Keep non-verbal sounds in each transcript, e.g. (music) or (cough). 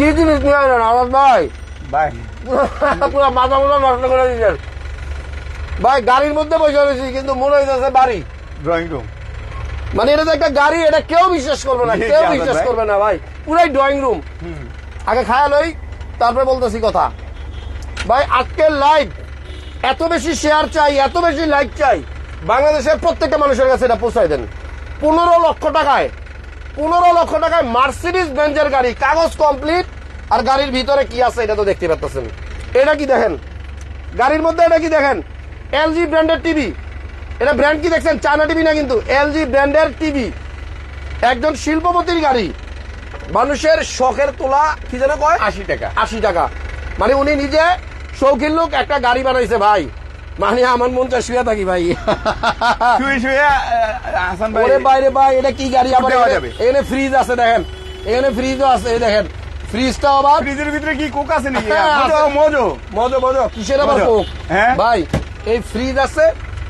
কি জিনিস নিয়ে আনেন আওয়াজ ভাই। ভাই পুরো মাথা মাথা নষ্ট করে দিচ্ছেন ভাই গাড়ির মধ্যে বসে রয়েছি কিন্তু মনে হইতেছে বাড়ি। ড্রয়িং রুম মানে এটা তো একটা গাড়ি এটা কেউ বিশ্বাস করবে না (laughs) কেউ বিশ্বাস করবে না ভাই। পুরাই ড্রয়িং রুম আগে খায়া লই তারপরে বলতেছি কথা। ভাই আজকের লাইভ এত বেশি শেয়ার চাই এত বেশি লাইক চাই। বাংলাদেশের প্রত্যেকটা মানুষের কাছে এটা পৌঁছাই দেন। পনেরো লক্ষ টাকায় পনেরো লক্ষ টাকায় মার্সিডিস বেঞ্জের গাড়ি কাগজ কমপ্লিট আর গাড়ির ভিতরে কি আছে এটা তো দেখতে পাচ্ছেন এটা কি দেখেন? গাড়ির মধ্যে এটা কি দেখেন? এলজি ব্র্যান্ডের টিভি এটা ব্র্যান্ড কি দেখছেন? চায়না টিভি না কিন্তু এলজি ব্র্যান্ডের টিভি একজন শিল্পপতির গাড়ি। মানুষের শখের তোলা কি যেন কয়? আশি টাকা। আশি টাকা। মানে উনি নিজে শৌখিন লোক একটা গাড়ি বানাইছে ভাই। মানে আমার মন চায় শুয়ে থাকি ভাই। শুয়ে শুয়ে হাসান ভাই ওরে বাইরে ভাই এটা কি গাড়ি? আবার এখানে- ফ্রিজ আছে দেখেন। এখানে ফ্রিজও আছে এই দেখেন। ফ্রিজটা আবার ফ্রিজের ভিতরে কি কোক আছে নাকি? হ্যাঁ, মজো মজো। মজো কিসের আবার কোক হ্যাঁ। ভাই এই ফ্রিজ আছে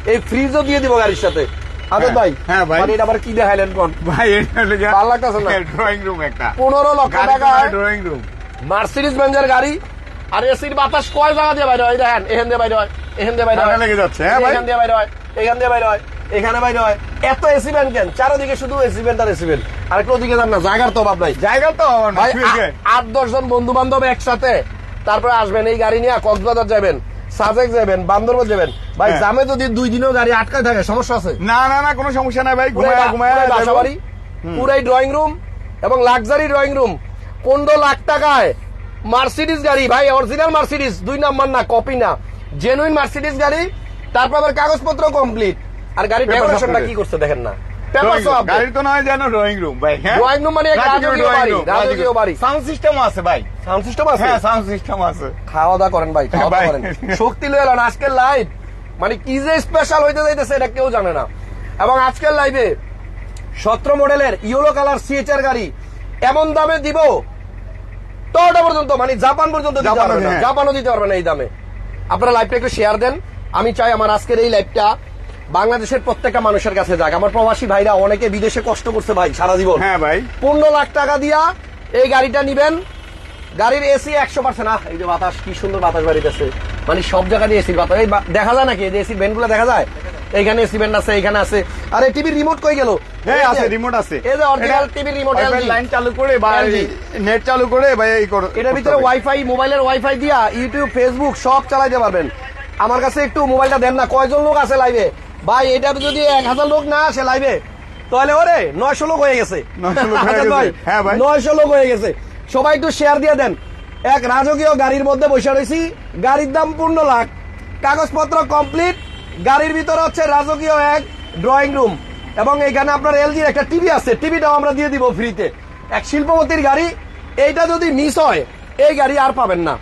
এই ফ্রিজও দিয়ে দিব গাড়ির সাথে। আদত হ্যাঁ, ভাই হ্যাঁ ভাই। মানে এটা আবার কি দেখাইলেন কোন? ভাই এটা হলো ভালো লাগতেছে না? ড্রয়িং রুম একটা। পনেরো লক্ষ টাকা। ড্রয়িং রুম মার্সিডিজ বেঞ্জের গাড়ি। আর এসির বাতাস কয় জায়গা দিয়ে বাইরে হয়? দেখেন এখান দিয়ে বাইরে হয়। এখান দিয়ে বাইরে হয়। লেগে যাচ্ছে, হ্যাঁ ভাই? এখান দিয়ে বাইরে হয় এখান দিয়ে বাইরে হয় এখানে বাইরে হয়। এত এসি ব্যান্ড কেন? চারোদিকে শুধু এসি ব্যান্ড আর এসি আর একটু ওদিকে যান না জায়গার তো অভাব নাই। জায়গা তো আট দশ জন বন্ধু বান্ধব একসাথে তারপরে আসবেন এই গাড়ি নিয়ে কক্সবাজার যাবেন সাজেক যাবেন বান্দরবান যাবেন। ভাই হ্যাঁ। জামে যদি দুই দিনও গাড়ি আটকায় থাকে সমস্যা আছে? না না না কোনো সমস্যা নাই ভাই পুরাই ঘুমায় ঘুমায় পুরাই বাসা যাব। বাড়ি, পুরাই ড্রয়িং রুম এবং লাক্সারি ড্রয়িং রুম পনেরো লাখ টাকায় মার্সিডিস গাড়ি ভাই অরিজিনাল মার্সিডিজ দুই নাম্বার না কপি না। জেনুইন মার্সিডিজ গাড়ি তারপর আবার কাগজপত্র কমপ্লিট আর গাড়ির ডেকোরেশনটা কি করছে দেখেন না। Drawing তো নয় যেন ড্রয়িং রুম ভাই হ্যাঁ? মানে রাজকীয় বাড়ি, রাজকীয় বাড়ি। সাউন্ড সিস্টেম আছে ভাই। সাউন্ড সিস্টেম আছে? হ্যাঁ সাউন্ড সিস্টেম আছে। খাওয়া দাওয়া করেন ভাই খাওয়া দাওয়া করেন। শক্তি লয়ে এলেন আজকের লাইভ মানে কি যে স্পেশাল হইতে যাইতেছে এটা কেউ জানে না। এবং আজকের লাইভে সতেরো মডেলের ইয়েলো কালার সিএচআর গাড়ি এমন দামে দিব টয়োটা পর্যন্ত মানে জাপান পর্যন্ত দিতে জাপানও, পারবে না। হ্যাঁ। জাপানও দিতে পারবে না এই দামে। আপনারা লাইভটা একটু শেয়ার দেন। আমি চাই আমার আজকের এই লাইভটা বাংলাদেশের প্রত্যেকটা মানুষের কাছে যাক। আমার প্রবাসী ভাইরা অনেকে বিদেশে কষ্ট করছে ভাই সারা জীবন। হ্যাঁ ভাই। পনেরো লাখ টাকা দিয়া এই গাড়িটা নিবেন। গাড়ির এসি একশো পার্সেন্ট আহ এই যে বাতাস কি সুন্দর বাতাস বাড়িতেছে। মানে সব জায়গা দিয়ে এসির বাতাস। দেখা যায় নাকি? এই যে এসির ভ্যানগুলো গুলো দেখা যায়? এইখানে সিমেন্ট আছে এইখানে আছে। আর টিভির রিমোট কই গেল? হ্যাঁ আছে রিমোট আছে। এই যে অরিজিনাল টিভি রিমোট লাইন চালু করে বা নেট চালু করে ভাই এই করো এটার ভিতরে ওয়াইফাই মোবাইলের ওয়াইফাই দিয়া ইউটিউব ফেসবুক সব চালাইতে পারবেন। আমার কাছে একটু মোবাইলটা দেন না কয়জন লোক আছে লাইভে ভাই এটা যদি এক হাজার লোক না আসে লাইভে তাহলে ওরে নয়শো লোক হয়ে গেছে। 900 লোক হয়ে গেছে। ভাই হ্যাঁ ভাই। নয়শো লোক হয়ে গেছে। সবাই একটু শেয়ার দিয়ে দেন। এক রাজকীয় গাড়ির মধ্যে বসে রয়েছি গাড়ির দাম পনেরো লাখ। কাগজপত্র কমপ্লিট গাড়ির ভিতরে হচ্ছে রাজকীয় এক ড্রয়িং রুম এবং এখানে আপনার এলজির একটা টিভি আছে টিভিটাও আমরা দিয়ে দিব ফ্রিতে এক শিল্পপতির গাড়ি এইটা যদি মিস হয় এই গাড়ি আর পাবেন না।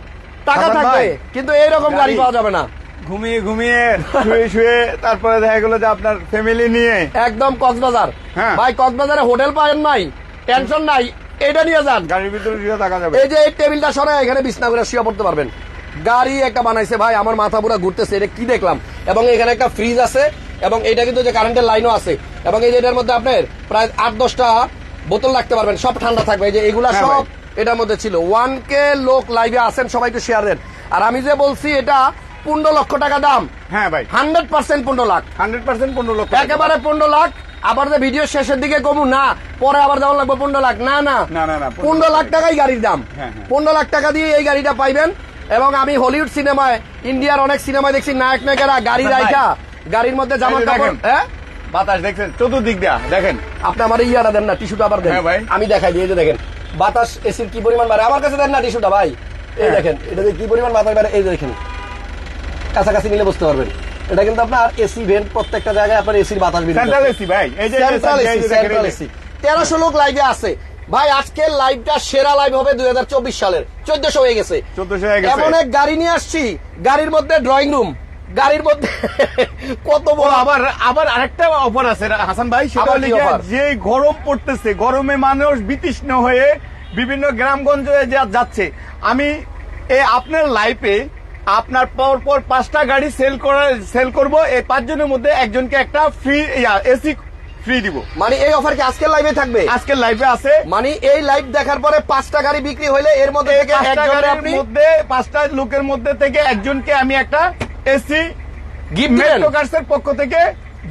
টাকা থাকবে কিন্তু এইরকম গাড়ি পাওয়া যাবে না। ঘুমিয়ে ঘুমিয়ে শুয়ে শুয়ে তারপরে দেখা গেলো যে আপনার ফ্যামিলি নিয়ে। একদম কক্সবাজার। হ্যাঁ। ভাই কক্সবাজারে হোটেল পাবেন নাই টেনশন নাই এটা নিয়ে যান। গাড়ির ভিতরে থাকা যাবে। এই যে এই টেবিলটা সরাই এখানে বিছনা করে শুয়ে পড়তে পারবেন। গাড়ি একটা বানাইছে ভাই আমার মাথা পুরো ঘুরতেছে এটা কি দেখলাম? এবং এখানে একটা ফ্রিজ আছে এবং এটা কিন্তু যে কারেন্টের লাইনও আছে এবং এই যে এটার মধ্যে আপনার প্রায় আট দশটা বোতল রাখতে পারবেন সব ঠান্ডা থাকবে এই যে এগুলা হ্যাঁ সব এটার মধ্যে ছিল। ওয়ান কে লোক লাইভে আসেন সবাই একটু শেয়ার দেন। আর আমি যে বলছি এটা পনেরো লক্ষ টাকা দাম। হ্যাঁ ভাই। হান্ড্রেড পার্সেন্ট পনেরো লাখ। হান্ড্রেড পার্সেন্ট পনেরো লক্ষ একেবারে পনেরো লাখ। আবার যে ভিডিও শেষের দিকে কমু না পরে আবার যেমন লাগবে পনেরো লাখ। না না। না, না, না, পনেরো লাখ। টাকাই গাড়ির দাম। হ্যাঁ, হ্যাঁ। পনেরো লাখ টাকা দিয়ে এই গাড়িটা পাইবেন। এবং আমি হলিউড সিনেমায় ইন্ডিয়ার অনেক সিনেমায় দেখছি নায়ক নায়িকারা গাড়ি রাইখা গাড়ির মধ্যে জামা কাপড় দেখেন। হ্যাঁ? বাতাস দেখছেন চতুর্দিক দিয়া দেখেন। আপনি আমার ইয়াটা দেন না টিস্যুটা আবার দেন। হ্যাঁ, ভাই। আমি দেখাই দিই এই যে দেখেন বাতাস এসির কি পরিমাণ বাড়ে? আমার কাছে দেন না টিস্যুটা ভাই। এই হ্যাঁ। দেখেন এটা কি পরিমাণ বাতাস বাড়ে এই দেখেন। কাছাকাছি নিলে বুঝতে পারবেন। এটা কিন্তু আপনার এসি ভেন্ট প্রত্যেকটা জায়গায় আপনার এসির বাতাস বেরিয়ে সেন্ট্রাল এসি ভাই। এই যে সেন্ট্রাল। এসি তেরোশো লোক লাইভে আছে। ভাই আজকের লাইভটা সেরা লাইভ হবে দুই সালের। চোদ্দশো হয়ে গেছে। 1400 হয়ে গেছে। এমন এক গাড়ি নিয়ে আসছি গাড়ির মধ্যে ড্রয়িং রুম গাড়ির মধ্যে (laughs) কত বড় আবার আবার আরেকটা অফার আছে হাসান ভাই সেটা? যে গরম পড়তেছে গরমে মানুষ বিতৃষ্ণ হয়ে বিভিন্ন গ্রামগঞ্জে যা- যাচ্ছে। আমি এই আপনার লাইফে আপনার পর পর পাঁচটা গাড়ি সেল করা সেল করব। এই পাঁচজনের মধ্যে একজনকে একটা ফ্রি এসি ফ্রি দিব। মানে এই অফার কি আজকের লাইভে থাকবে? আজকের লাইভে আছে। মানে এই লাইভ দেখার পরে পাঁচটা গাড়ি বিক্রি এর মধ্যে থেকে আপনি মধ্যে পাঁচটা লোকের মধ্যে থেকে একজনকে আমি একটা এসি গিফট মেট্রো কার্সের পক্ষ থেকে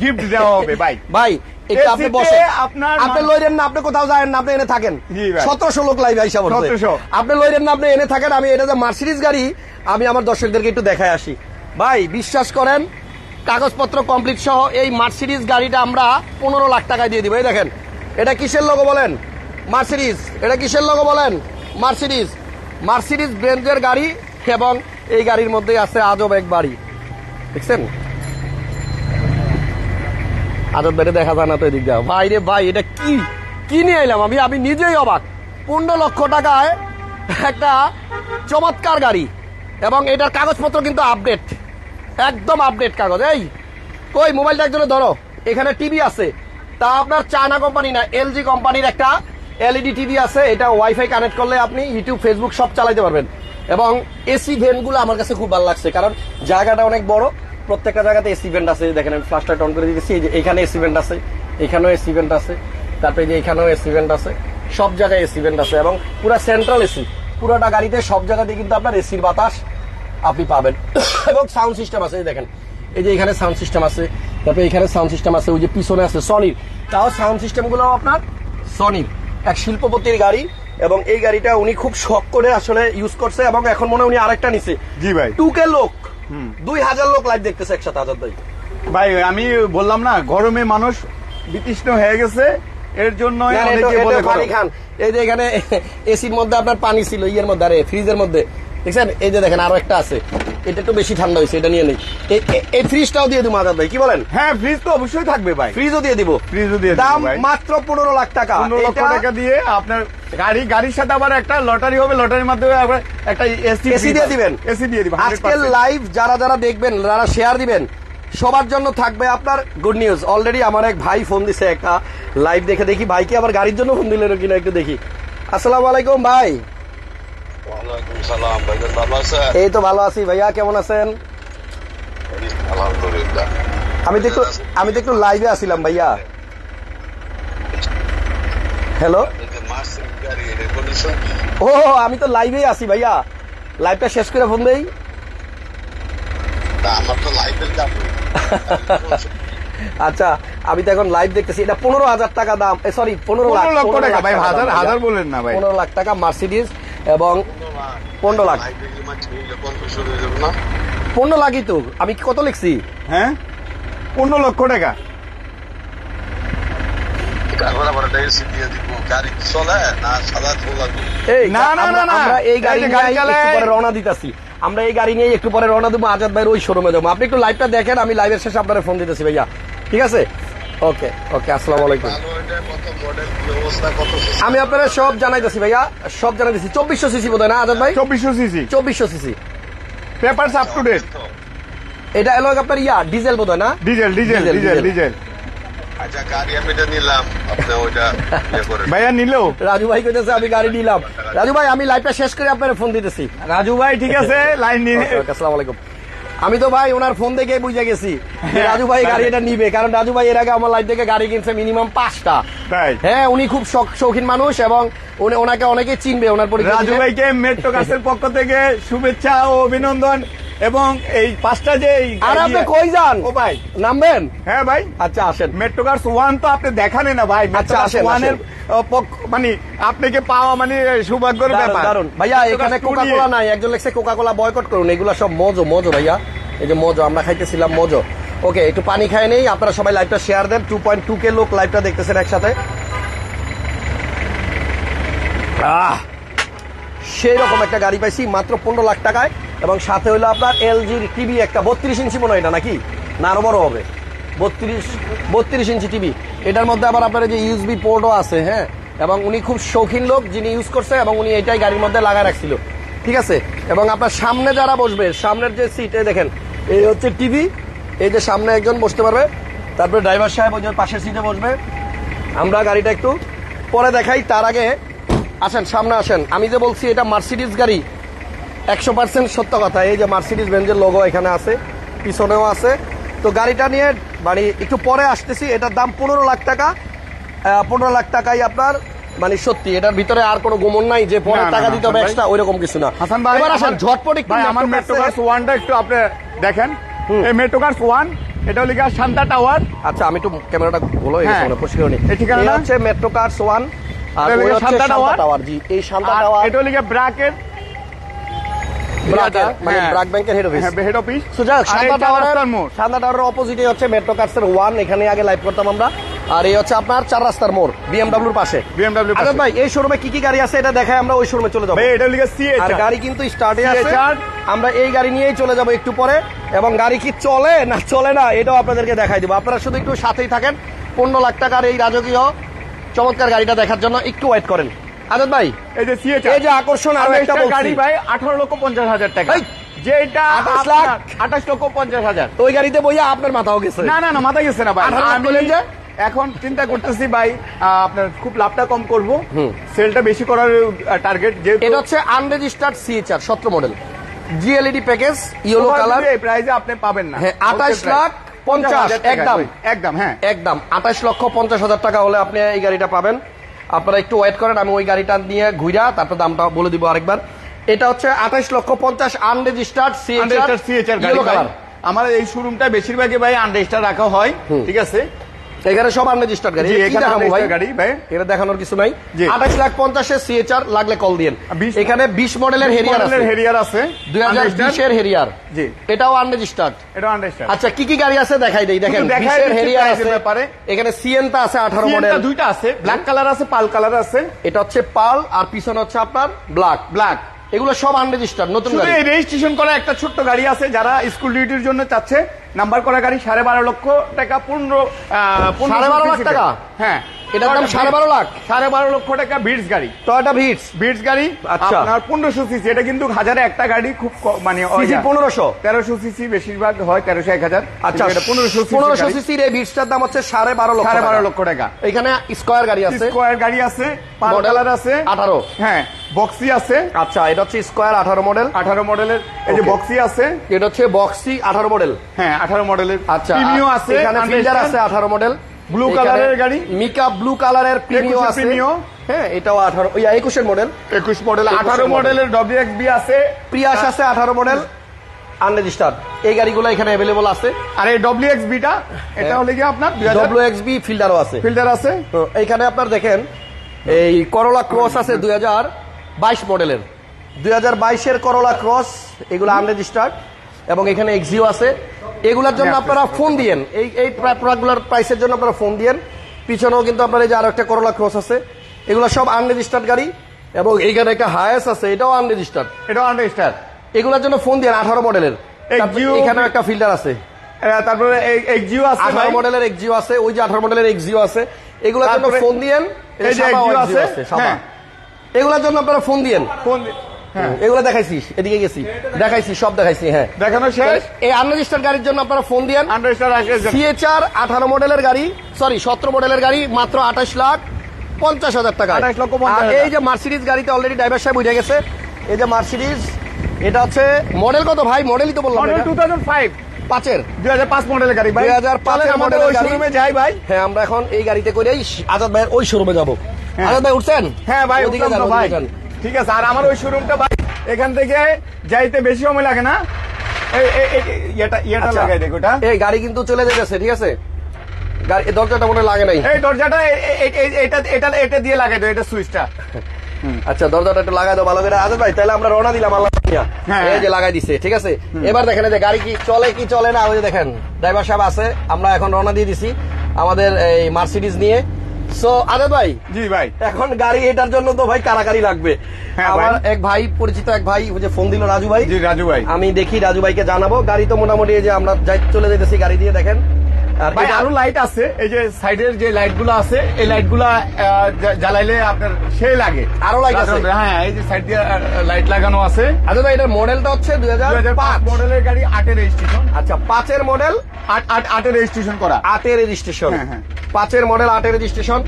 গিফট দেওয়া হবে ভাই। ভাই একটু আপনি বসেন। আপনার আপনি লইরেন না আপনি কোথাও না আপনি এনে থাকেন। জি ভাই। সতেরোশো লোক লাইভ আইসা বলছে আপনি লইরেন না আপনি এনে থাকেন আমি এটা যে মার্সিডিজ গাড়ি আমি আমার দর্শকদেরকে একটু দেখায় আসি। ভাই বিশ্বাস করেন কাগজপত্র কমপ্লিট সহ এই মার্সিডিজ গাড়িটা আমরা পনেরো লাখ টাকায় দিয়ে দিব। এই দেখেন, এটা কিসের লোগো বলেন? মার্সিডিজ এটা কিসের লোগো বলেন? মার্সিডিজ মার্সিডিজ ব্রেঞ্জের গাড়ি এবং এই গাড়ির মধ্যে আছে আজব এক বাড়ি। দেখছেন? আজব বেড়ে দেখা যায় না তো এদিক দিয়ে। ভাই রে ভাই, এটা কি? কি নিয়ে এলাম আমি? আমি নিজেই অবাক। পনেরো লক্ষ টাকায় একটা চমৎকার গাড়ি এবং এটার কাগজপত্র কিন্তু আপডেট একদম আপডেট কাগজ, এই। কই, মোবাইলটা একজনে ধরো। এখানে টিভি আছে। তা আপনার চায়না কোম্পানি না এলজি কোম্পানির একটা এলইডি টিভি আছে। এটা ওয়াইফাই কানেক্ট করলে আপনি ইউটিউব ফেসবুক সব চালাতে পারবেন। এবং এসি ভেন্টগুলো আমার কাছে খুব ভালো লাগছে, কারণ জায়গাটা অনেক বড়। প্রত্যেকটা জায়গাতে এসি ভেন্ট আছে। দেখেন, আমি ফ্লাশটা অন করে দিয়েছি। এই যে এখানে এসি ভেন্ট আছে, এখানেও এসি ভেন্ট আছে। তারপরে যে এখানেও এসি ভেন্ট আছে। সব জায়গায় এসি ভেন্ট আছে। এবং পুরো সেন্ট্রাল এসি পুরোটা গাড়িতে সব জায়গাতে কিন্তু আপনার এসির বাতাস আপনি পাবেন। এবং সাউন্ড সিস্টেম আছে দেখেন। এই যে এখানে সাউন্ড সিস্টেম আছে তারপরে এখানে সাউন্ড সিস্টেম আছে ওই যে পিছনে আছে সনির তাও সাউন্ড সিস্টেমগুলো আপনার সনির এক শিল্পপতির গাড়ি এবং এই গাড়িটা উনি খুব শখ করে আসলে ইউজ করছে এবং এখন মনে উনি আরেকটা নিছে। জি ভাই। টুকে লোক। দুই হাজার লোক লাইভ দেখতেছে একসাথে হাজার ভাই। ভাই আমি বললাম না গরমে মানুষ বিতৃষ্ণ হয়ে গেছে এর জন্য পানি খান। এই যে এখানে এসির মধ্যে আপনার পানি ছিল ইয়ের মধ্যে আরে ফ্রিজের মধ্যে। দেখছেন? এই যে দেখেন আরও একটা আছে। এটা একটু বেশি ঠান্ডা হয়েছে এটা নিয়ে নেই। এই ফ্রিজটাও দিয়ে দিব আজাদ ভাই কি বলেন? হ্যাঁ ফ্রিজ তো অবশ্যই থাকবে ভাই। ফ্রিজও দিয়ে দিব। ফ্রিজও দিয়ে দিব দাম মাত্র পনেরো লাখ টাকা। পনেরো লক্ষ টাকা দিয়ে আপনার গাড়ি গাড়ির সাথে আবার একটা লটারি হবে লটারির মাধ্যমে আবার একটা এসি AC দিয়ে দিবেন। এসি দিয়ে দিবেন আজকের লাইভ যারা যারা দেখবেন যারা শেয়ার দিবেন সবার জন্য থাকবে আপনার গুড নিউজ অলরেডি আমার এক ভাই ফোন দিছে একটা লাইভ দেখে দেখি ভাইকে আবার গাড়ির জন্য ফোন দিলেন কিনা একটু দেখি। আসসালামু আলাইকুম ভাই ওয়ালাইকুম সালাম ভাইজান ভালো আছেন এই তো ভালো আছি। ভাইয়া কেমন আছেন? আলহামদুলিল্লাহ। আমি তো একটু আমি তো একটু লাইভে আসছিলাম ভাইয়া। হ্যালো ও আমি তো লাইভেই আছি ভাইয়া। লাইভটা শেষ করে ফোন দেই। আচ্ছা আমি তো এখন লাইভ দেখতেছি। এটা পনেরো হাজার টাকা দাম। সরি পনেরো লাখ 15 লক্ষ পনেরো টাকা, ভাই, হাজার- হাজার বললেন না, ভাই। পনেরো লাখ টাকা মার্সিডিজ এবং পনেরো লাখ। পনেরো লাখই তো। আমি কত লিখছি? হ্যাঁ? পনেরো লক্ষ টাকা। আমরা- এই গাড়ি নিয়ে একটু পরে রওনা দিতেছি। আমরা এই গাড়ি নিয়ে একটু পরে রওনা দেবো আজাদ ভাইয়ের ওই শোরুমে যাব। আপনি একটু লাইভটা দেখেন আমি লাইভের শেষে আপনার ফোন দিতেছি ভাইয়া। ঠিক আছে? ওকে ওকে আসসালামু আলাইকুম। আমি আপনারা সব জানাই জানাইতেছি ভাইয়া সব জানাইতেছি চব্বিশশো সিসি বোধ হয় না আজাদ ভাই? চব্বিশশো সিসি চব্বিশশো CC paper up to date এটা এলো আপনার ইয়া ডিজেল বোধ না? ডিজেল ডিজেল ডিজেল, ডিজেল আচ্ছা গাড়ি আমি এটা নিলাম আপনি ওইটা ইয়ে ভাইয়া নিলেও রাজু ভাই কইতেছে আমি গাড়ি নিলাম। রাজু ভাই আমি লাইভটা শেষ করে আপনার ফোন দিতেছি। রাজু ভাই ঠিক আছে লাইন নিয়ে আসসালামু আলাইকুম। আমি তো ভাই ওনার ফোন দেখে বুঝে গেছি রাজু ভাই গাড়ি এটা নিবে কারণ রাজু ভাই এর আগে আমার লাইফ থেকে গাড়ি কিনছে মিনিমাম পাঁচটা। তাই? হ্যাঁ উনি খুব শখ- শৌখিন মানুষ এবং উনি ওনাকে অনেকে চিনবে ওনার পরিচয় রাজু। ভাইকে মেট্রো কাছের পক্ষ থেকে শুভেচ্ছা ও অভিনন্দন। এবং এই পাঁচটা যে আর আপনি কই যান? ও ভাই। নামবেন? হ্যাঁ ভাই। আচ্ছা আসেন। মেট্রো কার্স ওয়ান তো আপনি দেখানে না ভাই। আচ্ছা, আসেন, ওয়ানের মানে আপনাকে পাওয়া মানে সৌভাগ্যের ব্যাপার। দারুণ ভাইয়া এখানে Cars two কোকা কোলা নাই। একজন লেখছে কোকা কোলা বয়কট করুন। এগুলা সব মজো মজো ভাইয়া। এই যে মজো আমরা খাইতেছিলাম মজো। ওকে একটু পানি খাই নেই। আপনারা সবাই লাইভটা শেয়ার দেন। টু পয়েন্ট টু কে লোক লাইভটা দেখতেছেন একসাথে। আহ! সেই রকম একটা গাড়ি পাইছি, মাত্র পনেরো লাখ টাকায়। এবং সাথে হলো আপনার এলজির টিভি একটা, বত্রিশ ইঞ্চি মনে হয় এটা নাকি? না, আরও বড় হবে। বত্রিশ বত্রিশ ইঞ্চি টিভি। এটার মধ্যে আবার আপনার যে ইউএসবি পোর্টও আছে হ্যাঁ? এবং উনি খুব শৌখিন লোক যিনি ইউজ করছে এবং উনি এটাই গাড়ির মধ্যে লাগায় রাখছিল। ঠিক আছে? এবং আপনার সামনে যারা বসবে, সামনের যে সিট এই দেখেন, এই হচ্ছে টিভি। এই যে সামনে একজন বসতে পারবে, তারপরে ড্রাইভার সাহেব ওই যে পাশের সিটে বসবে। আমরা গাড়িটা একটু পরে দেখাই, তার আগে আসেন সামনে আসেন। আমি যে বলছি এটা মার্সিডিজ গাড়ি। একশো পার্সেন্ট সত্য কথা। এই যে মার্সিডিজ বেঞ্জের লোগো এখানে আছে পিছনেও আছে। তো গাড়িটা নিয়ে মানে একটু পরে আসতেছি। এটার দাম পনেরো লাখ টাকা। পনেরো লাখ টাকাই আপনার মানে সত্যি। এটার ভিতরে আর কোনো গোমন নাই যে পরে টাকা দিতে হবে। এক্সট্রা ওইরকম কিছু না। হাসান ভাই এবার আসেন ঝটপট একটু আমার মেট্রো কার্স ওয়ানটা একটু আপনি দেখেন। এই মেট্রো কার্স ওয়ান এটা হলো গিয়ে শান্তা টাওয়ার আচ্ছা আমি একটু ক্যামেরাটা ভালো হয়ে হ্যাঁ। পরিষ্কার। এই ঠিকানাটা? হচ্ছে মেট্রো কার্স ওয়ান আর ওই হচ্ছে শান্তা শান্তা টাওয়ার। টাওয়ার জি এই শান্তা টাওয়ার। এটা মানে হ্যাঁ। ব্রাক ব্যাংকের হেড অফিস হ্যাঁ হেড অফিস সো শান্তা টাওয়ারের শান্তা টাওয়ারের অপোজিটে হচ্ছে মেট্রো কার্সের ওয়ান এখানে আগে লাইভ করতাম আমরা। আর এই হচ্ছে আপনার চার রাস্তার মোড় বিএমডব্লিউর পাশে। BMW র ভাই এই শোরুমে কি কি গাড়ি আছে এটা দেখায় আমরা ওই শোরুমে চলে যাব। এটা আর গাড়ি কিন্তু স্টার্টে আছে। আমরা এই গাড়ি নিয়েই চলে যাব একটু পরে। এবং গাড়ি কি চলে না চলে না এটাও আপনাদেরকে দেখাই দিব। আপনারা শুধু একটু সাথেই থাকেন। পনেরো লাখ টাকার এই রাজকীয় চমৎকার গাড়িটা দেখার জন্য একটু ওয়েট করেন। আজাদ ভাই এই যে সিএচ এই যে আকর্ষণ আরও একটা গাড়ি ভাই আঠারো লক্ষ পঞ্চাশ হাজার টাকা। যেটা 28 লাখ? আঠাশ লক্ষ পঞ্চাশ হাজার। ওই গাড়িতে বইয়া আপনার মাথাও গেছে। না না না মাথা গেছে না ভাই। আমি যে? এখন চিন্তা করতেছি ভাই আপনার খুব লাভটা কম করব। সেলটা বেশি করার টার্গেট যেহেতু এটা হচ্ছে আনরেজিস্টার্ড সিএচআর সতেরো model GLED package yellow colour এই প্রাইসে আপনি পাবেন না। হ্যাঁ, 28 লাখ price। 50 50,000 টাকা, একদম। একদম হ্যাঁ। একদম আঠাশ লক্ষ পঞ্চাশ হাজার টাকা হলে আপনি এই গাড়িটা পাবেন। আপনারা একটু ওয়েট করেন আমি ওই গাড়িটা নিয়ে ঘুরা তারপর দামটা বলে দিব আরেকবার। এটা হচ্ছে আঠাশ লক্ষ পঞ্চাশ আনরেজিস্টার্ড আন্ডারস্টার সিএচআর গাড়ি আমার এই শোরুমটা বেশিরভাগই ভাই আনরেজিস্টার রাখা হয় ঠিক আছে? এখানে সব আনরেজিস্টার্ড গাড়ি। গাড়ি, ভাই। এটা দেখানোর কিছু নাই। আঠাশ লাখ সিএচআর লাগলে কল দিন 20 এখানে বিশ মডেলের হেরিয়ার আছে। হেরিয়ার আছে। দুই হাজার বিশের হেরিয়ার জি। এটাও আনরেজিস্টার্ড এটা আন্ডারস্টার আচ্ছা কি কি গাড়ি আছে দেখাই দেই দেখেন। বিশের হেরিয়ার আছে। ব্যাপারে। এখানে সিএনটা আছে আঠারো মডেল। দুইটা আছে। ব্ল্যাক কালার আছে পাল কালার আছে। এটা হচ্ছে পাল আর পিছনে হচ্ছে আপনার ব্ল্যাক ব্ল্যাক এগুলো সব আনরেজিস্টার্ড নতুন গাড়ি। রেজিস্ট্রেশন করা একটা ছোট্ট গাড়ি আছে যারা স্কুল ডিউটির জন্য চাচ্ছে। নাম্বার করা গাড়ি সাড়ে বারো লক্ষ টাকা পনেরো সাড়ে বারো লাখ টাকা? হ্যাঁ। এটার দাম সাড়ে বারো লাখ? সাড়ে বারো লক্ষ টাকা গাড়ি। টয়টা ভিটস বিটস গাড়ি আচ্ছা। আপনার পনেরোশো সিসি। এটা কিন্তু হাজারে একটা গাড়ি খুব মানে পনেরোশো? তেরোশো সিসি বেশিরভাগ হয় তেরোশো এক হাজার। আচ্ছা পনেরোশো পনেরোশো সিসির এই ভিটসটার দাম হচ্ছে সাড়ে বারো লক্ষ সাড়ে বারো লক্ষ টাকা। এখানে স্কোয়ার গাড়ি আছে। স্কোয়ার গাড়ি আছে আছে। আঠারো। হ্যাঁ বক্সি আছে। আচ্ছা এটা হচ্ছে স্কোয়ার আঠারো মডেল আঠারো মডেলের এই যে বক্সি আছে। এটা হচ্ছে বক্সি আঠারো মডেল হ্যাঁ আঠারো মডেলের আচ্ছা প্রিমিও আছে এখানে ফিল্টার আছে আঠারো মডেল Blue colour-এর গাড়ি। মিকা ব্লু কালারের প্রিমিও আছে। Premio। হ্যাঁ এটাও আঠারো ওই একুশের মডেল একুশ মডেল 21 আঠারো model। মডেলের ডব্লিউ এক্স বি আছে প্রিয়াস আছে আঠারো মডেল আনরেজিস্টার্ড এই গাড়িগুলো এখানে অ্যাভেলেবল আছে। আর এই ডব্লিউ এক্স বিটা এটা হলে কি আপনার? ডব্লিউ এক্স বি ফিল্টারও আছে। ফিল্টার আছে। তো এইখানে আপনার দেখেন এই করলা ক্রস আছে দুই হাজার বাইশ মডেলের দুই হাজার বাইশের করলা ক্রস এগুলো আনরেজিস্টার্ড এবং এখানে এক্সিও আছে। এগুলোর জন্য আপনারা ফোন দিয়েন। এই এই প্রোডাক্টগুলোর প্রাইসের জন্য আপনারা ফোন দিয়েন। পিছনেও কিন্তু আপনার এই যে আরও একটা করলা ক্রস আছে। এগুলো সব আনরেজিস্টার্ড গাড়ি এবং এইখানে একটা হায়াস আছে এটাও আনরেজিস্টার্ড এটা আন্ডারস্টার এগুলোর জন্য ফোন দিয়েন আঠারো মডেলের। এখানে একটা ফিল্টার আছে। তারপরে এক্সিও আছে আঠারো। মডেলের এক্সিও আছে ওই যে আঠারো মডেলের এক্সিও আছে। এগুলোর জন্য ফোন দিয়েন এই যে Exio আছে। হ্যাঁ। এগুলোর জন্য আপনারা ফোন দিয়েন। ফোন দি- হ্যাঁ এগুলো দেখাইছি এদিকে গেছি। দেখাইছি সব দেখাইছি হ্যাঁ। দেখানো শেষ? এই আনরেজিস্টার্ড গাড়ির জন্য আপনারা ফোন দিয়েন। আন্ডারস্টার সিএচআর আঠারো মডেলের গাড়ি সরি সতেরো মডেলের গাড়ি মাত্র আঠাশ লাখ পঞ্চাশ হাজার টাকা 28 লক্ষ 50 আর হাজার। এই যে মার্সিডিজ গাড়িতে অলরেডি ড্রাইভার সাহেব উঠে গেছে এই যে মার্সিডিজ এটা হচ্ছে মডেল কত ভাই? মডেলই তো বললাম। টু থাউজেন্ড ফাইভ পাঁচের। দুই হাজার পাঁচ মডেলের গাড়ি ভাই। 2005 চলেন এর আমাদের মডেলের ওই শোরুমে যাই ভাই। হ্যাঁ আমরা এখন এই গাড়িতে করে আজাদ ভাইয়ের ওই শোরুমে যাব। হ্যাঁ। আজাদ ভাই উঠছেন? হ্যাঁ ভাই ওদিকে ভাই। ঠিক আছে আর আমার ওই শোরুমটা ভাই এখান থেকে যাইতে বেশি সময় লাগে না? আচ্ছা। লাগাই দেখ ওটা। এই গাড়ি কিন্তু চলে যেতেছে ঠিক আছে? গাড়ি দরজাটা মনে লাগে নাই। এই দরজাটা এটা এটা এটা দিয়ে লাগাই দাও এটা সুইচটা আচ্ছা দরজাটা একটু লাগাই দাও ভালো করে। আজাদ ভাই তাহলে আমরা রওনা দিলাম আল্লাহ হ্যাঁ। এই যে লাগাই দিছে ঠিক আছে? এবার দেখেন যে গাড়ি কি চলে কি চলে না ওই দেখেন ড্রাইভার সাহেব আছে আমরা এখন রওনা দিয়ে দিছি। আমাদের এই মার্সিডিজ নিয়ে সো আরে ভাই জি ভাই। এখন গাড়ি এটার জন্য তো ভাই কারাকারি লাগবে। হ্যাঁ, আমার এক ভাই পরিচিত এক ভাই যে ফোন দিল রাজু ভাই। জি রাজু ভাই। আমি দেখি রাজু ভাইকে জানাব। গাড়ি তো মোটামুটি যে আমরা যাই চলে যেতেছি গাড়ি দিয়ে দেখেন। আর ভাই আরও লাইট আছে। এই যে সাইডের যে লাইটগুলো আছে এই লাইটগুলা জ্বালাইলে আপনার সেই লাগে। আরও light আছে? হ্যাঁ এই যে সাইড দিয়ে লাইট লাগানো আছে। আচ্ছা ভাই এটার মডেলটা হচ্ছে দুই হাজার পাঁচ মডেলের গাড়ি আটের রেজিস্ট্রেশন আচ্ছা পাঁচের মডেল আট আট আটের রেজিস্ট্রেশন করা। আটের রেজিস্ট্রেশন হ্যাঁ, হ্যাঁ। পাঁচের মডেল আটের রেজিস্ট্রেশন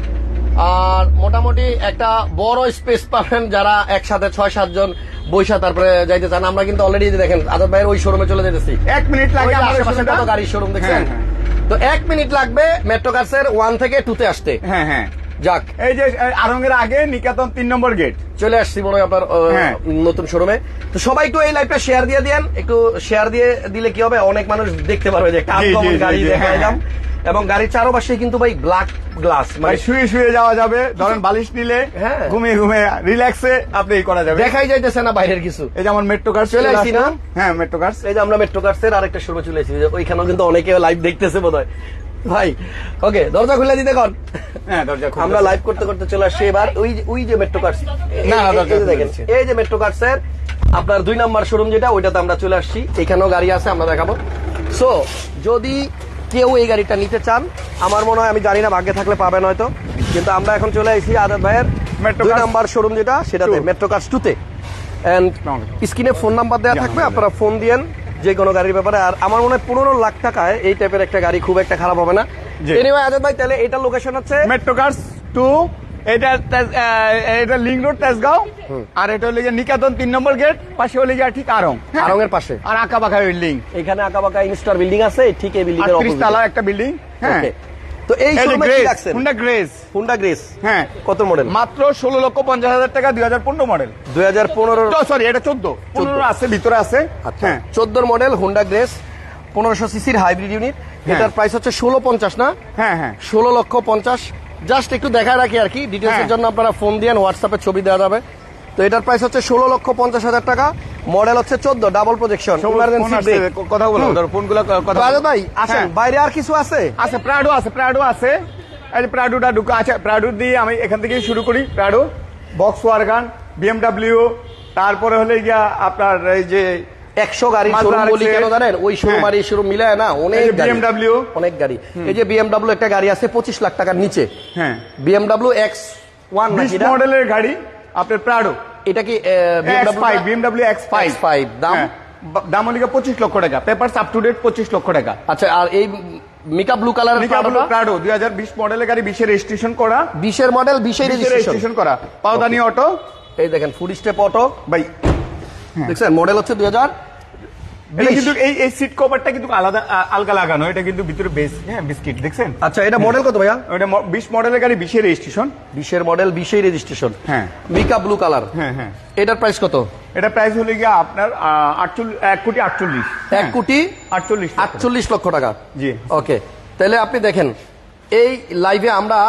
আর মোটামুটি একটা বড় স্পেস পাবেন যারা একসাথে ছয় সাতজন বৈশা তারপরে যাইতে চান। আমরা কিন্তু অলরেডি দেখেন আজাদ ভাইয়ের ওই শোরুমে চলে যেতেছি এক মিনিট লাগে কত গাড়ির শোরুম দেখছেন? হ্যাঁ। তো এক মিনিট লাগবে মেট্রো কার্সের ওয়ান থেকে টুতে আসতে। হ্যাঁ হ্যাঁ। যাক। এই যে আরঙ্গের আগে নিকেতন তিন নম্বর গেট চলে আসছি মনে হয় আপনার হ্যাঁ। নতুন শোরুমে তো সবাই একটু এই লাইভটা শেয়ার দিয়ে দেন। একটু শেয়ার দিয়ে দিলে কি হবে? অনেক মানুষ দেখতে পারবে যে কাজ গাড়ি দেখা দেখাইলাম। এবং গাড়ির চারপাশে কিন্তু ভাই ব্ল্যাক গ্লাস মানে শুয়ে শুয়ে যাওয়া যাবে। ধরেন বালিশ নিলে হ্যাঁ। ঘুমিয়ে ঘুমিয়ে রিল্যাক্সে আপনি করা যাবে। দেখাই যাইতেছে না বাইরের কিছু। এই যে আমার মেট্রো কার চলে আসছি না? হ্যাঁ মেট্রো কার এই যে আমরা মেট্রো কার্সের আরেকটা শোরুমে চলে এসেছি ওইখানেও কিন্তু অনেকে লাইভ দেখতেছে বোধ ভাই ওকে দরজা খুলে দিতে কন হ্যাঁ দরজা আমরা লাইভ করতে করতে চলে আসছি এবার। ওই ওই যে মেট্রো কার্স না, দেখেন এই যে মেট্রো কার্সের আপনার দুই নাম্বার শোরুম যেটা ওইটাতে আমরা চলে আসছি। এখানেও গাড়ি আছে আমরা দেখাবো। সো যদি কেউ এই গাড়িটা নিতে চান আমার মনে হয় আমি জানি না ভাগ্যে থাকলে পাবেন হয়তো। কিন্তু আমরা এখন চলে এসেছি আজাদ ভাইয়ের দুই নাম্বার শোরুম যেটা সেটাতে মেট্রো কার্স টুতে অ্যান্ড স্ক্রিনে ফোন নাম্বার দেওয়া থাকবে আপনারা ফোন দিয়েন যে কোনো গাড়ির ব্যাপারে। আর আমার মনে হয় পনেরো লাখ টাকায় এই টাইপের একটা গাড়ি খুব একটা খারাপ হবে না। এনিওয়ে আজাদ ভাই তাহলে এটা লোকেশন হচ্ছে মেট্রো কার্স টু এটা এটা লিঙ্ক রোড তেজগাঁও। আর এটা হলে গিয়ে নিকেতন তিন নম্বর গেট পাশে হলে গিয়ে ঠিক আরং। হ্যাঁ। আরঙের পাশে। আর আঁকা বাঁকা বিল্ডিং এখানে আঁকা বাঁকা ইনস্টার বিল্ডিং আছে ঠিক এই বিল্ডিং এর তালা একটা বিল্ডিং হ্যাঁ। তো এই এই শোরুমে কি রাখছেন? হুন্ডা গ্রেস হুন্ডা গ্রেস হ্যাঁ। কত মডেল মাত্র ষোলো লক্ষ পঞ্চাশ হাজার টাকা দুই হাজার পনেরো মডেল দুই হাজার পনেরো। সরি এটা চোদ্দ। পনেরো আছে ভিতরে আছে। আচ্ছা। হ্যাঁ। চোদ্দোর মডেল হুন্ডা গ্রেস পনেরোশো সিসির হাইব্রিড ইউনিট এটার প্রাইস হচ্ছে ষোলো পঞ্চাশ না? হ্যাঁ হ্যাঁ। ষোলো লক্ষ পঞ্চাশ। জাস্ট একটু দেখায় রাখি আর কি ডিটেলসের হ্যাঁ। জন্য আপনারা ফোন দিয়েন হোয়াটসঅ্যাপে ছবি দেওয়া যাবে তো এটার প্রাইস হচ্ছে ষোলো লক্ষ পঞ্চাশ হাজার টাকা মডেল হচ্ছে চোদ্দ ডাবল প্রজেকশন কথা বলো ধরো ফোনগুলো কথা। ভাই আসেন হ্যাঁ। বাইরে আর কিছু আছে আছে প্রাডো আছে প্রাডো আছে প্রাডোটা ঢুকে আছে প্রাডো দিয়ে আমি এখান থেকে শুরু করি প্রাডো বক্স ওয়ারগান বিএমডাব্লিউ তারপরে হলে গিয়া আপনার এই যে একশো গাড়ি শোরুম বলি কেন জানেন? ওই শোরুম হ্যাঁ। আর এই শোরুম মিলায় না অনেক যে অনেক গাড়ি। এই যে বিএমডাব্লিউ একটা গাড়ি আছে পঁচিশ লাখ টাকার নিচে। হ্যাঁ। বিএমডাব্লিউ এক্স ওয়ান মডেলের গাড়ি আপনার প্রাডো এটা কি বিএমডাব্লিউ এক্স ফাইভ ফাইভ দাম? দাম হলে পঁচিশ লক্ষ টাকা। পেপার আপ টু ডেট পঁচিশ লক্ষ টাকা। আচ্ছা আর এই মিকা ব্লু কালারের প্রাডো দুই হাজার বিশ মডেলের গাড়ি বিশে রেজিস্ট্রেশন করা। বিশের মডেল বিশে রেজিস্ট্রেশন রেজিস্ট্রেশন করা। পাওদানি অটো এই দেখেন ফুড স্টেপ অটো ভাই দেখছেন মডেল হচ্ছে দুই হাজার এটা কিন্তু এই এই সিট কভারটা কিন্তু আলাদা আলগা লাগানো এটা কিন্তু ভিতরে বেস হ্যাঁ বিস্কিট দেখছেন? আচ্ছা এটা মডেল কত ভাইয়া? ওটা বিশ মডেলের গাড়ি রেজিস্ট্রেশন বিশের মডেল বিশের রেজিস্ট্রেশন হ্যাঁ। মিকা ব্লু কালার হ্যাঁ হ্যাঁ। এটার প্রাইস কত? এটা প্রাইস হলে গিয়ে আপনার আটচল্লিশ এক কোটি আটচল্লিশ। এক কোটি আটচল্লিশ। আটচল্লিশ লক্ষ টাকা। জি। ওকে তাহলে আপনি দেখেন এই লাইভে আমরা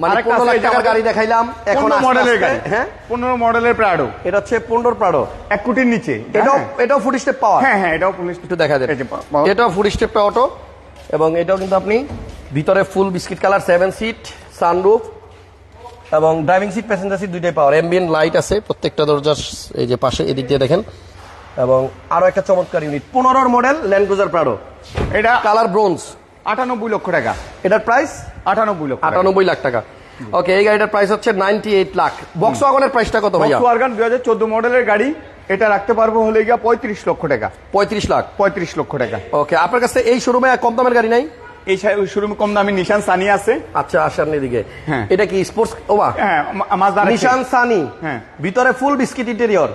মানে লাখ টাকার গাড়ি দেখাইলাম এখন মডেলের গাড়ি। হ্যাঁ? পনেরো মডেলের প্রাডো এটা হচ্ছে প্রাডো কোটির নিচে। এটাও হ্যাঁ। স্টেপ হ্যাঁ হ্যাঁ এটাও পুলিশ একটু দেখা দেন এই যে পা- পাওয়া। এটাও স্টেপ অটো এবং এটাও কিন্তু আপনি ভিতরে full biscuit colour seven seat sunroof এবং ড্রাইভিং সিট প্যাসেঞ্জার সিট দুইটাই পাওয়ার এমবিএন লাইট আছে প্রত্যেকটা দরজার এই যে পাশে এদিক দিয়ে দেখেন। এবং আরও একটা চমৎকার ইউনিট পনেরোর মডেল ল্যান্ড ক্রুজার প্রাডো এটা কালার ব্রোঞ্জ আটানব্বই লক্ষ টাকা। এটার প্রাইস আটানব্বই লক্ষ আটানব্বই লাখ টাকা। ওকে এই গাড়িটার প্রাইস হচ্ছে নাইনটি এইট লাখ। বক্স ওয়াগনের প্রাইসটা কত ভাইয়া? ওয়ার্গান দুই হাজার চোদ্দ মডেলের গাড়ি এটা রাখতে পারব হলে গিয়া পঁয়ত্রিশ লক্ষ টাকা। পঁয়ত্রিশ লাখ। পঁয়ত্রিশ লক্ষ টাকা। ওকে আপনার কাছে এই শোরুমে কম দামের গাড়ি নাই? এই শোরুমে কম দামি নিশান সানি আছে। আচ্ছা আসার এদিকে। হ্যাঁ। এটা কি স্পোর্টস ওবা হ্যাঁ নিশান সানি হ্যাঁ। ভিতরে ফুল বিস্কিট ইন্টেরিয়র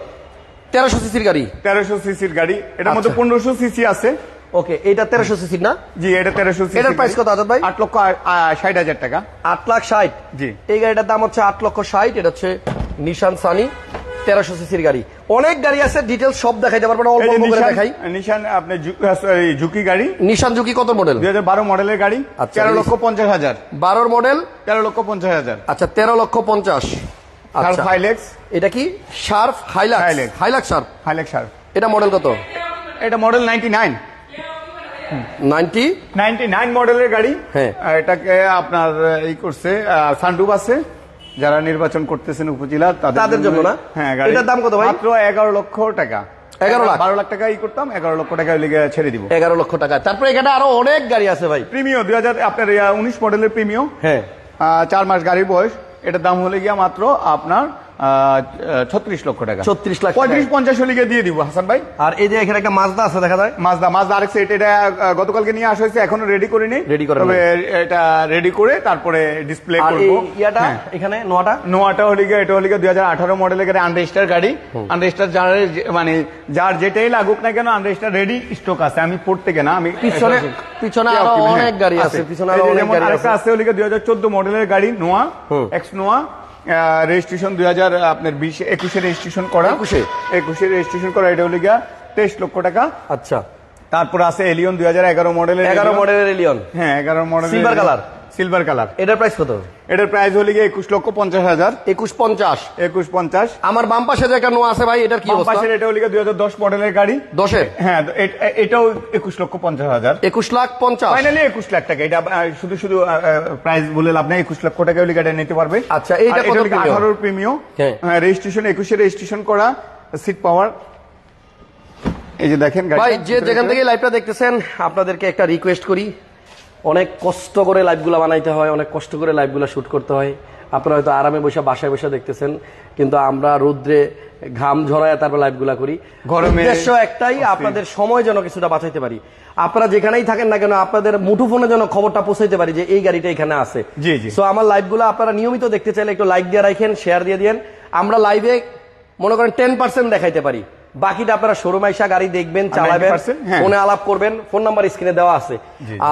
তেরোশো সিসির গাড়ি। তেরোশো সিসির গাড়ি। এটার মধ্যে আচ্ছা। পনেরোশো সিসি আছে। ওকে এটা তেরোশো সিসির না? জি এটা তেরোশো সিসি এটার price কত আজাদ ভাই? আট লক্ষ ষাট হাজার টাকা। আট লাখ ষাট? জি। এই গাড়িটার দাম হচ্ছে আট লক্ষ ষাট এটা হচ্ছে নিশান সানি তেরোশো সিসির গাড়ি। অনেক গাড়ি আছে ডিটেলস সব দেখাইতে পারব না অল্প অল্প করে দেখাই। নিশান আপনার জু- ঝুঁকি গাড়ি। নিশান ঝুঁকি কত মডেল দুই হাজার বারো মডেলের গাড়ি আচ্ছা, তেরো লক্ষ পঞ্চাশ হাজার। বারোর মডেল তেরো লক্ষ পঞ্চাশ হাজার। আচ্ছা তেরো লক্ষ পঞ্চাশ। আচ্ছা। ফাইলেক্স এটা কি? Sharp Hilux. হাইলাক্স শার্প ফাইলেক্স সার এটা মডেল কত? এটা model ninety nine ninety? Ninety nine মডেলের গাড়ি। হ্যাঁ। এটাকে আপনার এই করছে আছে। যারা নির্বাচন করতেছেন উপজেলা তাদের জন্য না? হ্যাঁ এটার দাম কত ভাই? মাত্র এগারো লক্ষ টাকা। 11 লাখ? বারো লাখ টাকা ই করতাম এগারো লক্ষ টাকা লেগে ছেড়ে দিব। এগারো লক্ষ টাকা। তারপরে এখানে আরও অনেক গাড়ি আছে ভাই। প্রিমিও দুই হাজার আপনার উনিশ মডেলের প্রিমিও। হ্যাঁ। চার মাস গাড়ির বয়স। এটার দাম হলে গিয়া মাত্র আপনার ছত্রিশ লক্ষ টাকা। 36 লাখ পঁয়ত্রিশ পঞ্চাশ হলে গিয়ে দিয়ে দিব হাসান ভাই। আর এই যে এখানে একটা মাজদা আছে দেখা যায়? মাজদা মাজদা আরেক সেট এটা গতকালকে নিয়ে আসা হয়েছে এখনও রেডি করিনি। Ready করেন তবে এটা রেডি করে তারপরে ডিসপ্লে আর ইয়াটা হ্যাঁ। এখানে নোয়াটা? নোয়াটা হলে গিয়ে এটা হলে গিয়ে দুই হাজার আঠারো মডেলের গাড়ি আনরেজিস্টার গাড়ি। আনরেজিস্টার যার মানে যার যেটাই লাগুক না কেন আনরেজিস্টার রেডি স্টক আছে। আমি পড়তে না আমি পিছনে পিছনে আরও হ্যাঁ, অনেক গাড়ি আছে পিছনে আরও অনেক গাড়ি আরেকটা আছে। আছে হলে দুই হাজার চোদ্দ মডেলের গাড়ি নোয়া। এক্স নোয়া রেজিস্ট্রেশন দুই হাজার আপনার বিশ একুশে রেজিস্ট্রেশন করা। 21 একুশে রেজিস্ট্রেশন করা এটা হলে গিয়া তেইশ লক্ষ টাকা। আচ্ছা। তারপর আছে এলিয়ন দুই হাজার এগারো মডেলের এগারো মডেলের এলিয়ন হ্যাঁ এগারো model silver color? Silver colour এটার প্রাইস কত? এটার প্রাইস হলে গিয়ে একুশ লক্ষ পঞ্চাশ হাজার। একুশ পঞ্চাশ। একুশ পঞ্চাশ। আমার বাম পাশে যে একটা নোয়া আছে ভাই এটার কি পাশের এটা হলে দুই হাজার দশ মডেলের গাড়ি। দশের? হ্যাঁ এটাও একুশ লক্ষ পঞ্চাশ হাজার। একুশ লাখ পঞ্চাশ। ফাইনালি একুশ লাখ টাকা। এটা শুধু শুধু প্রাইস বলে লাভ নেই একুশ লক্ষ টাকা হলে গাড়ি নিতে পারবে। আচ্ছা, এইটা? আঠারোর প্রিমিয় হ্যাঁ। রেজিস্ট্রেশন একুশে রেজিস্ট্রেশন করা সিট পাওয়ার এই যে দেখেন ভাই যে যেখান থেকে লাইভটা দেখতেছেন আপনাদেরকে একটা রিকোয়েস্ট করি। অনেক কষ্ট করে লাইভগুলো বানাইতে হয় অনেক কষ্ট করে লাইভগুলো শুট করতে হয়। আপনারা হয়তো আরামে বসে বাসায় বসে দেখতেছেন কিন্তু আমরা রৌদ্রে ঘাম ঝরায় তারপর লাইভগুলো করি। উদ্দেশ্য একটাই আপনাদের সময় যেন কিছুটা বাঁচাইতে পারি। আপনারা যেখানেই থাকেন না কেন আপনাদের মুঠোফোনে যেন খবরটা পৌঁছাইতে পারি যে এই গাড়িটা এখানে আছে। জি, জি। সো আমার লাইভগুলো আপনারা নিয়মিত দেখতে চাইলে একটু লাইক দিয়ে রাখেন শেয়ার দিয়ে দিয়েন। আমরা লাইভে মনে করেন টেন পার্সেন্ট দেখাইতে পারি। বাকিটা আপনারা শোরুম আইসা গাড়ি দেখবেন চালাবেন 90% হ্যাঁ। ফোনে আলাপ করবেন ফোন নাম্বার স্ক্রিনে দেওয়া আছে।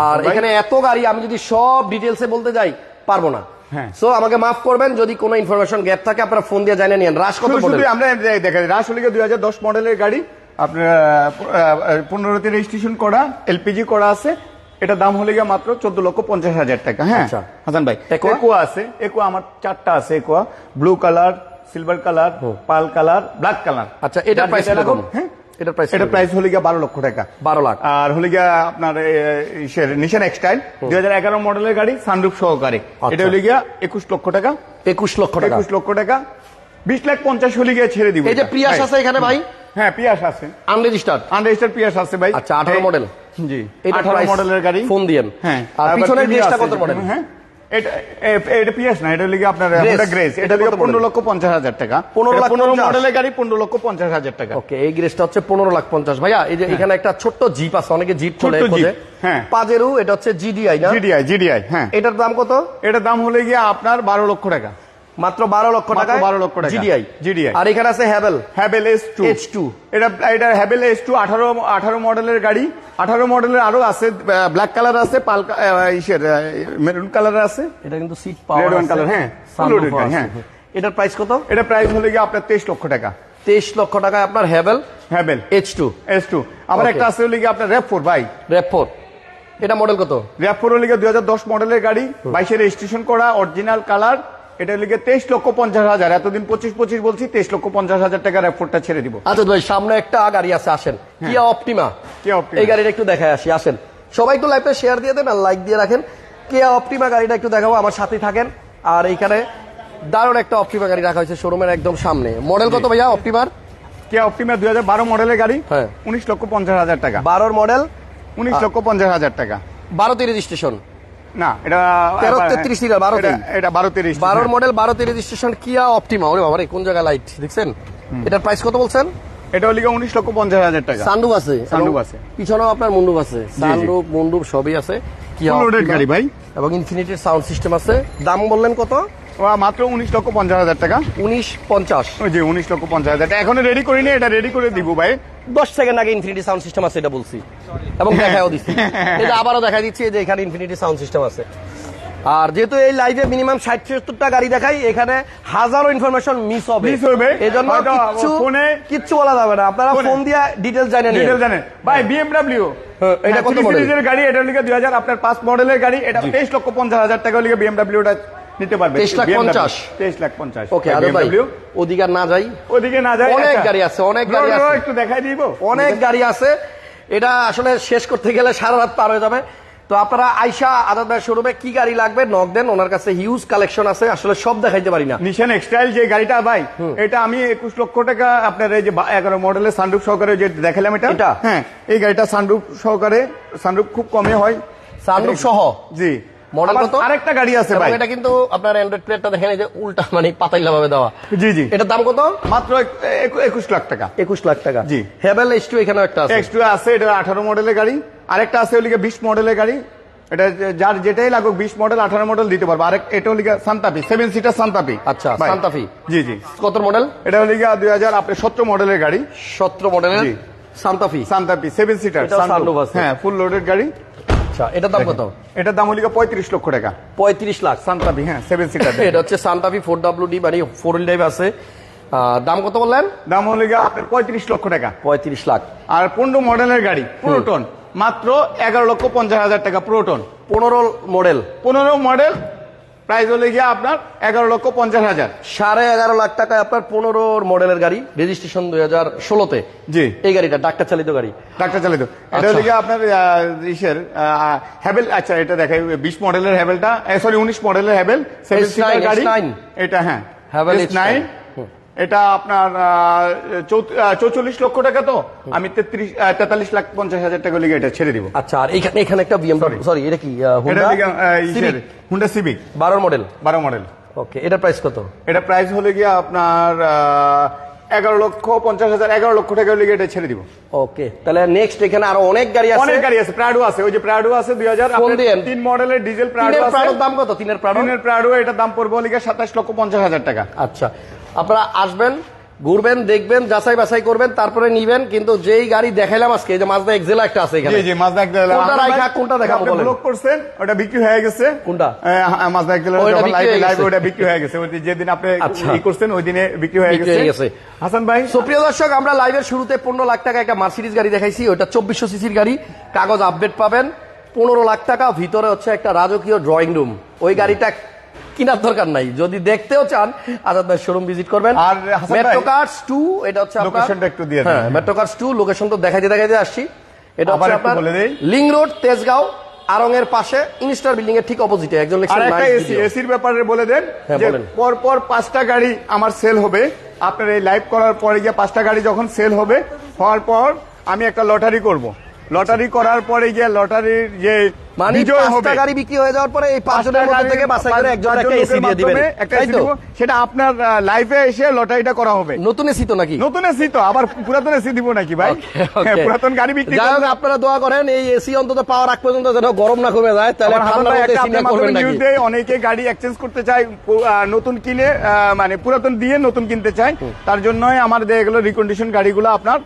আর এখানে এত গাড়ি আমি যদি সব ডিটেলসে বলতে যাই পারব না। হ্যাঁ। সো আমাকে মাফ করবেন যদি কোনো ইনফরমেশন গ্যাপ থাকে আপনারা ফোন দিয়ে জানিয়ে নিন রাশ কত আমরা দেখা রাস হলে দুই হাজার দশ মডেলের গাড়ি। আপনার পনেরোতে রেজিস্ট্রেশন করা এলপিজি করা আছে। এটা দাম হলে গিয়ে মাত্র চোদ্দ লক্ষ পঞ্চাশ হাজার টাকা হ্যাঁ? আচ্ছা। হাসান ভাই একুয়া আছে একুয়া আমার চারটা আছে Aqua blue colour silver colour pearl colour black colour আচ্ছা, price কীরকম? হ্যাঁ? এটার প্রাইস এটা প্রাইস হলে গিয়ে বারো লক্ষ টাকা। বারো লাখ। আর হলে গিয়া আপনার নিশান এক্সটাইল দুই হাজার এগারো মডেলের গাড়ি সানরুফ সহকারে। আচ্ছা। এটা হলে গিয়া একুশ লক্ষ টাকা। একুশ লক্ষ টাকা। একুশ লক্ষ টাকা। বিশ লাখ পঞ্চাশ হলে গিয়ে ছেড়ে দিব এই যে এটা। প্রিয়াস আছে এখানে ভাই? হ্যাঁ পিয়াস আছে। আনরেজিস্টার্ড আনরেজিস্টার পিয়াস আছে ভাই। আচ্ছা, 18 এই- মডেল। জি। আঠারো মডেলের গাড়ি। ফোন দিয়েন। হ্যাঁ। আর পিছনের Premio কত মডেল? হ্যাঁ। এটা এটা পিয়াস না এটা লিগে আপনার এটা গ্রেস এটা এটা লিগে কত পনেরো model? লক্ষ পঞ্চাশ হাজার টাকা। 15 লাখ 50 মডেলের গাড়ি পনেরো লক্ষ পঞ্চাশ হাজার টাকা। ওকে এই গ্রেসটা হচ্ছে পনেরো লাখ পঞ্চাশ। ভাইয়া এই যে এখানে একটা ছোট্ট জিপ আছে অনেকে জিপ চলে খোঁজে। হ্যাঁ। এটা হচ্ছে জিডিআই না? জিডিআই জিডিআই হ্যাঁ। এটার দাম কত? এটার দাম হলে গিয়ে আপনার বারো লক্ষ টাকা। মাত্র বারো লক্ষ টাকা 12 লক্ষ টাকা। জিডিআই GDI আর এখানে আছে Haval Haval S two H2 এটা এটা হ্যাভেল এস টু আঠারো আঠারো মডেলের গাড়ি। আঠারো মডেলের আরও আছে ব্ল্যাক কালার আছে পাল ইসের মেরুন কালার আছে। এটা কিন্তু সিট পাওয়ার color, হ্যাঁ। হ্যাঁ। এটার প্রাইস কত? এটা প্রাইস হলে গিয়ে আপনার তেইশ লক্ষ টাকা। তেইশ লক্ষ টাকায় আপনার Haval Haval H two S two আবার একটা আছে হলে গিয়ে আপনার র্যাপ ফোর ভাই। র্যাপ ফোর এটা মডেল কত? র্যাপ ফোর হলে গিয়ে দুই হাজার দশ মডেলের গাড়ি বাইশে রেজিস্ট্রেশন করা অরিজিনাল কালার এটা হলে গিয়ে তেইশ লক্ষ পঞ্চাশ হাজার। এতদিন পঁচিশ পঁচিশ বলছি তেইশ লক্ষ পঞ্চাশ হাজার টাকা র্যাপ ফোরটা ছেড়ে দিব। আচ্ছা ভাই সামনে একটা গাড়ি আছে আসেন। কিয়া অপটিমা? Kia Optima। এই গাড়িটা একটু দেখায় আসি আসেন। সবাই একটু লাইভে শেয়ার দিয়ে দেন আর লাইক দিয়ে রাখেন। কিয়া অপটিমা গাড়িটা একটু দেখাবো আমার সাথে থাকেন। আর এইখানে দারুণ একটা অপটিমা গাড়ি রাখা হয়েছে শোরুমের একদম সামনে। মডেল কত ভাইয়া অপটিমার? কে অপটিমা দুই হাজার বারো মডেলের গাড়ি হ্যাঁ। উনিশ লক্ষ পঞ্চাশ হাজার টাকা। বারোর মডেল উনিশ লক্ষ পঞ্চাশ হাজার টাকা। বারোতে রেজিস্ট্রেশন না এটা তেরো তেত্রিশ লিটার, বারোতে। এটা- এটা বারো তিরিশ বারোর মডেল বারোতে রেজিস্ট্রেশন কিয়া অপটিমা ওরে বাবা রে কোন জায়গায় লাইট দেখছেন? এটার প্রাইস কত বলছেন? এটা হলে উনিশ লক্ষ পঞ্চাশ হাজার টাকা। সানরুফ আছে। Sunroof আছে। পিছনেও আপনার মন্ডুপ আছে। সানরুফ মুন্ডুপ সবই আছে। কিয়া Full loaded Optima। গাড়ি ভাই। এবং ইনফিনিটির সাউন্ড সিস্টেম আছে। দাম বললেন কত? মাত্র উনিশ লক্ষ পঞ্চাশ হাজার টাকা? উনিশ পঞ্চাশ। যে উনিশ লক্ষ পঞ্চাশ হাজার টাকা। এখনও রেডি করিনি এটা রেডি করে দিব ভাই। দশ সেকেন্ড আগে ইনফিনিটি সাউন্ড সিস্টেম আছে এটা বলছি। এবং দেখাও (laughs) দিচ্ছি এটা আবারও দেখা দিচ্ছি যে এখানে ইনফিনিটি সাউন্ড সিস্টেম আছে। আর যেহেতু এই লাইভে মিনিমাম ষাট সত্তরটা গাড়ি দেখাই এখানে হাজারো ইনফরমেশন মিস হবে। Miss হবে। এই জন্য হয়তো কিচ্ছু ফোনে- কিচ্ছু বলা যাবে না। আপনারা ফোনে- দিয়ে ডিটেলস জানেন ডিটেল জানেন। ভাই বিএমডাব্লিউ হ্যাঁ, এটা কত model? গাড়ি এটা লিখে দুই হাজার আপনার পাঁচ মডেলের গাড়ি এটা তেইশ লক্ষ পঞ্চাশ হাজার টাকা লিখে বিএমডাব্লিউটা নিতে পারবে। 23 লাখ 50? তেইশ লাখ পঞ্চাশ। ওকে আরে ভাই ওদিকে না যাই। ওদিকে না যায় অনেক আচ্ছা। গাড়ি আছে, অনেক গাড়ি আছে। একটু দেখাই দিব। অনেক গাড়ি আছে। এটা আসলে শেষ করতে গেলে সারা রাত পার হয়ে যাবে। তো আপনারা আইসা আজাদ ভাই শোরুমে কি গাড়ি লাগবে? নক দেন ওনার কাছে হিউজ কালেকশন আছে। আসলে সব দেখাইতে পারি না। নিশান এক্সটাইল যে গাড়িটা ভাই এটা আমি একুশ লক্ষ টাকা আপনার এই যে এগারো মডেলের সানরুফ সহকারে যে দেখালাম এটা? হ্যাঁ এই গাড়িটা সানরুফ সহকারে সানরুফ খুব কমে হয়। সানরুফ সহ? জি। Model কত? আরেকটা গাড়ি আছে ভাই। এটা কিন্তু আপনার অ্যান্ড্রয়েড প্লেটটা দেখেন এই যে উল্টা মানে পাতাইলা ভাবে দেওয়া। জি জি। এটার দাম কত? মাত্র এক- এক- একুশ লাখ টাকা। একুশ লাখ টাকা। জি। হেভেল এস টু একটা আছে। এক্স আছে এটা আঠারো মডেলের গাড়ি। আরেকটা আছে ওলিকে বিশ মডেলের গাড়ি। এটা যার যেটাই লাগুক বিশ মডেল আঠারো মডেল দিতে পারব। আরেক এটা হলিকে সান্তাপি সেভেন সিটার সান্তাপি আচ্ছা, ভাই। Santa Fe. জি জি। কত মডেল? এটা দুই হাজার আপনি সতেরো মডেলের গাড়ি। সতেরো মডেলের জি। Santa Fe Santa Fe seven seater এটাও হ্যাঁ ফুল লোডেড গাড়ি। আচ্ছা এটার দাম কত? এটার দাম হলো পঁয়ত্রিশ লক্ষ টাকা। পঁয়ত্রিশ লাখ সান্তাবি হ্যাঁ সেভেন সিটার (laughs) এটা হচ্ছে সান্তাবি ফোর ডাব্লিউ ডি মানে ফোর হুইল ড্রাইভ আছে। দাম কত বললেন? দাম হলিকে আপনার পঁয়ত্রিশ লক্ষ টাকা। পঁয়ত্রিশ লাখ। আর পনেরো মডেলের গাড়ি পুরোটন মাত্র এগারো লক্ষ পঞ্চাশ হাজার টাকা পুরোটন পনেরো মডেল। পনেরো মডেল প্রাইস হলে গিয়ে আপনার এগারো লক্ষ পঞ্চাশ হাজার। সাড়ে এগারো লাখ টাকায় আপনার পনেরো মডেলের গাড়ি রেজিস্ট্রেশন দুই হাজার ষোলোতে। জি। এই গাড়িটা ডাক্তার চালিত গাড়ি। ডাক্তার চালিত। এটা আচ্ছা। হলে গিয়ে আপনার ইসের হ্যাভেল আচ্ছা এটা দেখাই বিশ মডেলের হ্যাভেলটা সরি উনিশ মডেলের হ্যাভেল সেভেন S9, সিটার গাড়ি। S9 এটা হ্যাঁ। নাইন S9 হুম। এটা আপনার চৌচল্লিশ লক্ষ টাকা তো? আমি তেত্রিশ তেতাল্লিশ লাখ পঞ্চাশ হাজার টাকা লিগে এটা ছেড়ে দিব। আচ্ছা আর এখানে এখানে একটা বিএমডব্লিউ সরি এটা কি হুন্ডা সিভিক বারো মডেল বারো মডেল ওকে এটার প্রাইস কত? এটা প্রাইস হলে গিয়ে আপনার এগারো লক্ষ পঞ্চাশ হাজার এগারো লক্ষ টাকা লিগে এটা ছেড়ে দিব। ওকে তাহলে নেক্সট এখানে আরও অনেক গাড়ি আছে। অনেক গাড়ি আছে প্রাডো আছে ওই যে প্রাডো আছে দুই হাজার তিন মডেলের ডিজেল প্রাডো প্রাড়োর দাম কত? তিনের প্রাড়ো তিনের প্রাডো এটার দাম পড়বে গিয়ে সাতাশ লক্ষ পঞ্চাশ হাজার টাকা। আচ্ছা আপনারা আসবেন ঘুরবেন দেখবেন যাচাই বাছাই করবেন তারপরে নিবেন কিন্তু যেই গাড়ি দেখাইলাম আজকে এই যে মাজদা এক্সেলা একটা আছে এখানে জি জি মাজদা একদম কোনটা রাইখা, কোনটা দেখাবো বলেন? ব্লক করছেন ওটা বিক্রি হয়ে গেছে কোনটা? মাজদা হয়ে। ওটা বিক্রি হয়ে গেছে ওই যেদিন আপনি আচ্ছা। ই করছেন ওই দিনে বিক্রি হয়ে গেছে। হাসান ভাই সুপ্রিয় দর্শক আমরা লাইভের শুরুতে পনেরো লাখ টাকা একটা মার্সিডিজ গাড়ি দেখাইছি ওটা চব্বিশশো সিসির গাড়ি কাগজ আপডেট পাবেন পনেরো লাখ টাকা ভিতরে হচ্ছে একটা রাজকীয় ড্রয়িং রুম ওই গাড়িটা কিনার দরকার নাই যদি দেখতেও চান আজাদ ভাই শোরুম ভিজিট করবেন আর মেট্রো কার্স টু এটা হচ্ছে আপনার লোকেশনটা একটু দিয়ে দেন। হ্যাঁ মেট্রো কার্স টু লোকেশন তো দেখাইতে দেখাইতে আসছি এটা হচ্ছে আপনার। লিং রোড তেজগাঁও আরং এর পাশে ইনস্টার বিল্ডিং এর ঠিক অপোজিটে একজন। এসির ব্যাপারে বলে দেন হ্যাঁ, যে পর পর পাঁচটা গাড়ি আমার সেল হবে আপনার এই লাইভ করার পরে গিয়ে পাঁচটা গাড়ি যখন সেল হবে হওয়ার পর আমি একটা লটারি করব লটারি করার পরে গিয়ে লটারির যে মানে পাঁচটা গাড়ি বিক্রি হয়ে যাওয়ার পরে এই পাঁচজনের মধ্যে থেকে বাছাই করে একজন একটা এসি দিয়ে দিবেন। একটা তাই AC তো? দিব। সেটা আপনার লাইফে এসে লটারিটা করা হবে। নতুন এসি তো নাকি? নতুন এসি তো আবার পুরাতন এসি দিব নাকি ভাই. হ্যাঁ, পুরাতন গাড়ি বিক্রি যাই হোক আপনারা দোয়া করেন এই এসি অন্তত পাওয়ার আগ পর্যন্ত যেন গরম না কমে যায় তাহলে মধ্যে এসি করবেন নাকি? দেয়, অনেকে গাড়ি এক্সচেঞ্জ করতে চায় নতুন কিনে মানে পুরাতন দিয়ে নতুন কিনতে চায়। তার জন্যই আমার এগুলো রিকন্ডিশন গাড়িগুলো আপনার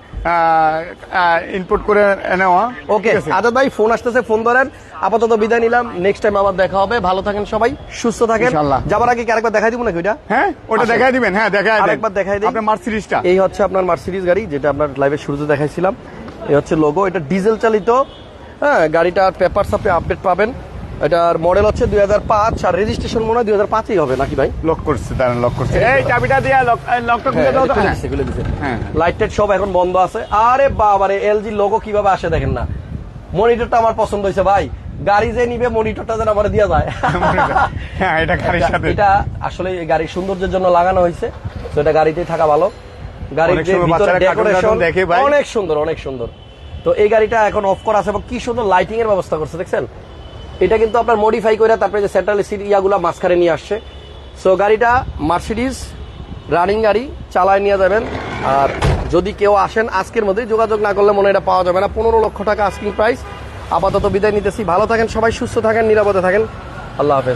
ইনপুট করে নেওয়া। ওকে আজাদ ভাই ফোন আসতেছে ফোন ধরেন। আপাতত বিদায় নিলাম। নেক্সট টাইম আবার দেখা হবে। ভালো থাকেন সবাই সুস্থ থাকেন। যাবার আগে কি আরেকবার দেখাই দিব নাকি ওইটা? হ্যাঁ ওটা দেখাই দিবেন। হ্যাঁ দেখাই আরেকবার দেখাই দিই। আপনার মার্সিডিসটা এই হচ্ছে আপনার মার্সিডিজ গাড়ি যেটা আপনার লাইভের শুরুতে দেখাইছিলাম। এই হচ্ছে লোগো এটা ডিজেল চালিত। হ্যাঁ গাড়িটার পেপারস আপনি আপডেট পাবেন। এটার মডেল হচ্ছে দুই হাজার পাঁচ আর রেজিস্ট্রেশন মনে হয় দুই হাজার পাঁচই হবে নাকি ভাই? লক করছে দাঁড়ান লক করছে। এই চাবিটা দিয়ে লক লকটা খুলে দাও তো। হ্যাঁ। হ্যাঁ। লাইট টাইট সব এখন বন্ধ আছে। আরে বাবারে এলজি লোগো কীভাবে আসে দেখেন না। মনিটরটা আমার পছন্দ হয়েছে ভাই। গাড়ি যে নিবে মনিটরটা যেন আমার দিয়া যায়। (laughs) হ্যাঁ এটা গাড়ির সাথে। এটা আসলে গাড়ির সৌন্দর্যের জন্য লাগানো হয়েছে তো এটা গাড়িতেই থাকা ভালো। গাড়ির যে ভিতরে ডেকোরেশন দেখে অনেক সুন্দর অনেক সুন্দর। তো এই গাড়িটা এখন অফ করা আছে এবং কি সুন্দর লাইটিং এর ব্যবস্থা করছে দেখছেন? এটা কিন্তু আপনার মডিফাই করে তারপরে যে সেন্ট্রাল এসি ইয়াগুলা মাঝখানে নিয়ে আসছে। সো গাড়িটা মার্সিডিজ রানিং গাড়ি চালায় নিয়ে যাবেন। আর যদি কেউ আসেন আজকের মধ্যে যোগাযোগ না করলে মনে এটা পাওয়া যাবে না। পনেরো লক্ষ টাকা আস্কিং প্রাইস আপাতত বিদায় নিতেছি। ভালো থাকেন সবাই সুস্থ থাকেন নিরাপদে থাকেন। আল্লাহ হাফেজ।